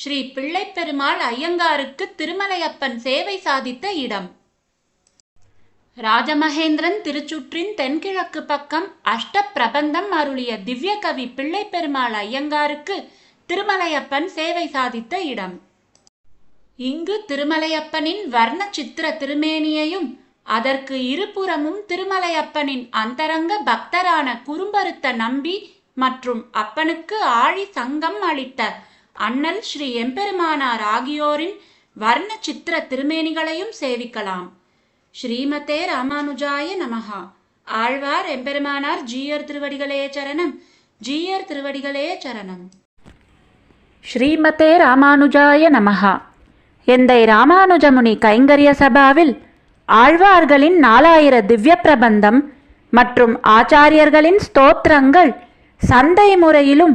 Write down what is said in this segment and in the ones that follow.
ஸ்ரீ பிள்ளைப்பெருமாள் ஐயங்காருக்கு திருமலையப்பன் சேவை சாதித்த இடம். ராஜமகேந்திரன் திருச்சுற்றின் தென்கிழக்கு பக்கம் அஷ்ட பிரபந்தம் அருளிய திவ்ய கவி பிள்ளைப்பெருமாள் ஐயங்காருக்கு திருமலையப்பன் சேவை சாதித்த இடம். இங்கு திருமலையப்பனின் வர்ண சித்திர திருமேனியையும் அதற்கு இருபுறமும் திருமலையப்பனின் அந்தரங்க பக்தரான குறும்பருத்த நம்பி மற்றும் அப்பனுக்கு ஆழி சங்கம் அளித்த அண்ணல் ஸ்ரீ எம்பெருமானார் ஆகியோரின் வர்ண சித்திர திருமேனிகளையும் சேவிக்கலாம். ஸ்ரீமதே ராமானுஜாய நமஹா. ஆழ்வார் எம்பெருமானார் ஜீயர் திருவடிகளே சரணம். ஜீயர் திருவடிகளே சரணம். ஸ்ரீமதே ராமானுஜாய நமஹா. எந்தை ராமானுஜமுனி கைங்கரிய சபாவில் ஆழ்வார்களின் நாலாயிர திவ்ய பிரபந்தம் மற்றும் ஆச்சாரியர்களின் ஸ்தோத்திரங்கள் சந்தை முறையிலும்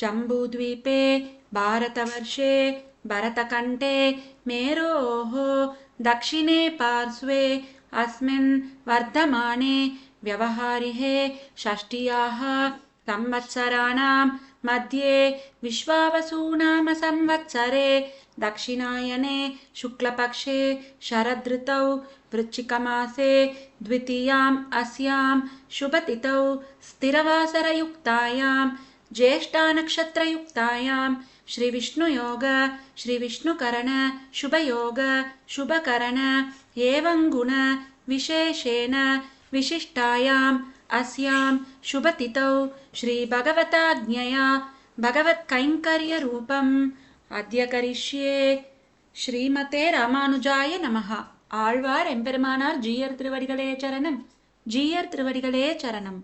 जम्बूद्वीपे भारतवर्षे भरतकण्ठे मेरोः दक्षिणे पार्श्वे अस्मिन् वर्धमाने व्यवहारिहे षष्ट्याः संवत्सराणां मध्ये विश्वावसूनाम संवत्सरे दक्षिणायने शुक्लपक्षे शरदृतौ वृश्चिकमासे द्वितीयाम् अस्यां शुभतिथौ स्थिरवासरयुक्तायां ज्येष्ठानक्षत्रयुक्तायां श्रीविष्णुयोग श्रीविष्णुकरण शुभयोग शुभकरण एवं गुण विशेषेण विशिष्टायाम् अस्यां शुभतिथौ श्रीभगवताज्ञया भगवत्कैङ्कर्यरूपम् अद्य करिष्ये ஸ்ரீமதே ராமானுஜாய நமஹா ஆழ்வார் எம்பெருமானார் ஜீயர் திருவடிகளே சரணம் ஜீயர் திருவடிகளே சரணம்